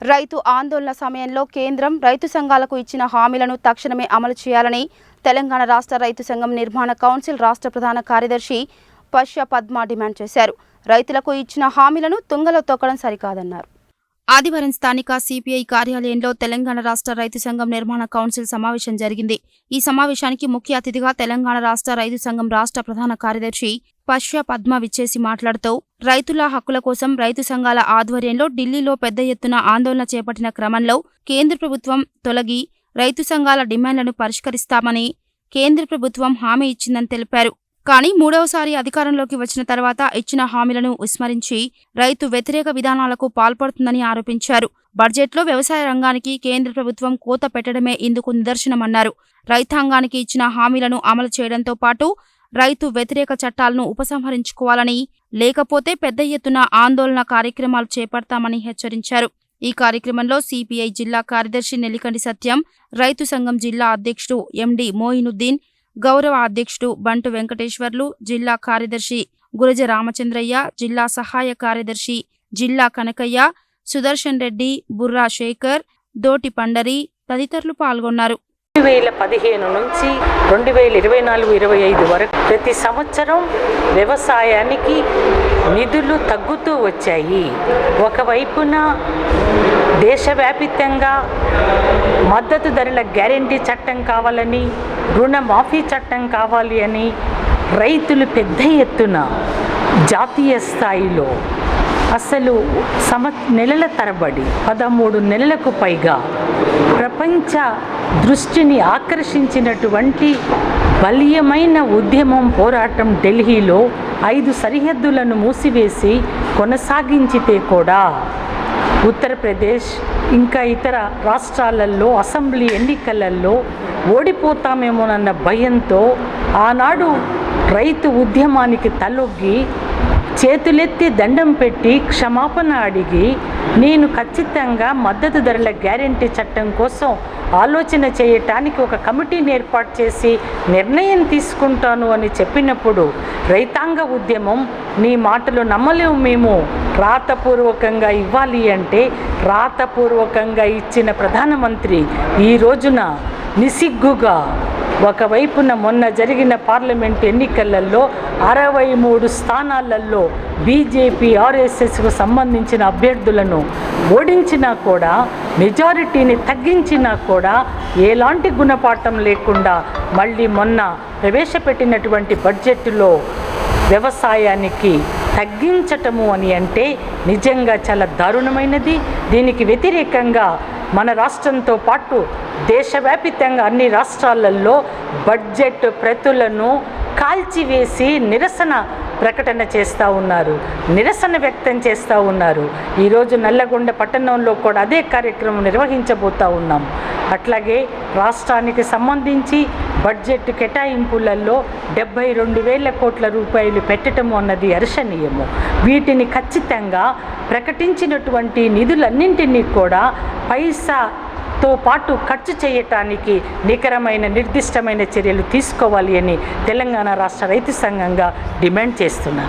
రైతు ఆందోళన సమయంలో కేంద్రం రైతు సంఘాలకు ఇచ్చిన హామీలను తక్షణమే అమలు చేయాలని తెలంగాణ రాష్ట్ర రైతు సంఘం నిర్మాణ కౌన్సిల్ రాష్ట్ర ప్రధాన కార్యదర్శి పశ్య పద్మ డిమాండ్ చేశారు. రైతులకు ఇచ్చిన హామీలను తుంగలో తొక్కడం సరికాదన్నారు. ఆదివారం స్థానిక సిపిఐ కార్యాలయంలో తెలంగాణ రాష్ట్ర రైతు సంఘం నిర్మాణ కౌన్సిల్ సమావేశం జరిగింది. ఈ సమావేశానికి ముఖ్య అతిథిగా తెలంగాణ రాష్ట్ర రైతు సంఘం రాష్ట్ర ప్రధాన కార్యదర్శి పశ్య పద్మ విచ్చేసి మాట్లాడుతూ రైతుల హక్కుల కోసం రైతు సంఘాల ఆధ్వర్యంలో ఢిల్లీలో పెద్ద ఎత్తున ఆందోళన చేపట్టిన క్రమంలో కేంద్ర ప్రభుత్వం తొలగి రైతు సంఘాల డిమాండ్లను పరిష్కరిస్తామని కేంద్ర ప్రభుత్వం హామీ ఇచ్చిందని తెలిపారు. కానీ మూడవసారి అధికారంలోకి వచ్చిన తర్వాత ఇచ్చిన హామీలను విస్మరించి రైతు వ్యతిరేక విధానాలకు పాల్పడుతుందని ఆరోపించారు. బడ్జెట్లో వ్యవసాయ రంగానికి కేంద్ర ప్రభుత్వం కోత పెట్టడమే ఇందుకు నిదర్శనమన్నారు. రైతాంగానికి ఇచ్చిన హామీలను అమలు చేయడంతో పాటు రైతు వ్యతిరేక చట్టాలను ఉపసంహరించుకోవాలని లేకపోతే పెద్ద ఎత్తున ఆందోళన కార్యక్రమాలు చేపడతామని హెచ్చరించారు. ఈ కార్యక్రమంలో సిపిఐ జిల్లా కార్యదర్శి నెల్లికండి సత్యం రైతు సంఘం జిల్లా అధ్యక్షుడు ఎండి మోయినుద్దీన్ గౌరవ అధ్యక్షుడు బంటు వెంకటేశ్వర్లు జిల్లా కార్యదర్శి గురజ రామచంద్రయ్య జిల్లా సహాయ కార్యదర్శి జిల్లా కనకయ్య సుదర్శన్ రెడ్డి బుర్రా శేఖర్ దోటి పండరి తదితరులు పాల్గొన్నారు. రెండు వేల పదిహేను నుంచి రెండు వేల ఇరవై నాలుగు ఇరవై ఐదు వరకు ప్రతి సంవత్సరం వ్యవసాయానికి నిధులు తగ్గుతూ వచ్చాయి. ఒకవైపున దేశవ్యాపితంగా మద్దతు ధరల గ్యారంటీ చట్టం కావాలని రుణమాఫీ చట్టం కావాలి అని రైతులు పెద్ద ఎత్తున జాతీయ స్థాయిలో అసలు సమ నెలల తరబడి పదమూడు నెలలకు పైగా ప్రపంచ దృష్టిని ఆకర్షించినటువంటి బలీయమైన ఉద్యమం పోరాటం ఢిల్లీలో ఐదు సరిహద్దులను మూసివేసి కొనసాగించితే కూడా ఉత్తరప్రదేశ్ ఇంకా ఇతర రాష్ట్రాలలో అసెంబ్లీ ఎన్నికలలో ఓడిపోతామేమోనన్న భయంతో ఆనాడు రైతు ఉద్యమానికి తలొగ్గి చేతులెత్తి దండం పెట్టి క్షమాపణ అడిగి నేను ఖచ్చితంగా మద్దతు ధరల గ్యారంటీ చట్టం కోసం ఆలోచన చేయటానికి ఒక కమిటీని ఏర్పాటు చేసి నిర్ణయం తీసుకుంటాను అని చెప్పినప్పుడు రైతాంగ ఉద్యమం నీ మాటలు నమ్మలేము మేము. రాతపూర్వకంగా ఇవ్వాలి అంటే రాతపూర్వకంగా ఇచ్చిన ప్రధానమంత్రి ఈ రోజున నిసిగ్గుగా ఒకవైపున మొన్న జరిగిన పార్లమెంట్ ఎన్నికలలో అరవై మూడు స్థానాలలో బీజేపీ ఆర్ఎస్ఎస్కు సంబంధించిన అభ్యర్థులను ఓడించినా కూడా మెజారిటీని తగ్గించినా కూడా ఎలాంటి గుణపాఠం లేకుండా మళ్ళీ మొన్న ప్రవేశపెట్టినటువంటి బడ్జెట్లో వ్యవసాయానికి తగ్గించటము అని అంటే నిజంగా చాలా దారుణమైనది. దీనికి వ్యతిరేకంగా మన రాష్ట్రంతో పాటు దేశవ్యాపితంగా అన్ని రాష్ట్రాలలో బడ్జెట్ ప్రతులను కాల్చివేసి నిరసన ప్రకటన చేస్తూ ఉన్నారు. నిరసన వ్యక్తం చేస్తూ ఉన్నారు. ఈరోజు నల్లగొండ పట్టణంలో కూడా అదే కార్యక్రమం నిర్వహించబోతూ ఉన్నాం. అట్లాగే రాష్ట్రానికి సంబంధించి బడ్జెట్ కేటాయింపులలో డెబ్బై రెండు వేల కోట్ల రూపాయలు పెట్టడం అన్నది హర్షణీయము. వీటిని ఖచ్చితంగా ప్రకటించినటువంటి నిధులన్నింటినీ కూడా పైసా తో పాటు ఖర్చు చేయటానికి నికరమైన నిర్దిష్టమైన చర్యలు తీసుకోవాలి అని తెలంగాణ రాష్ట్ర రైతు సంఘంగా డిమాండ్ చేస్తున్నారు.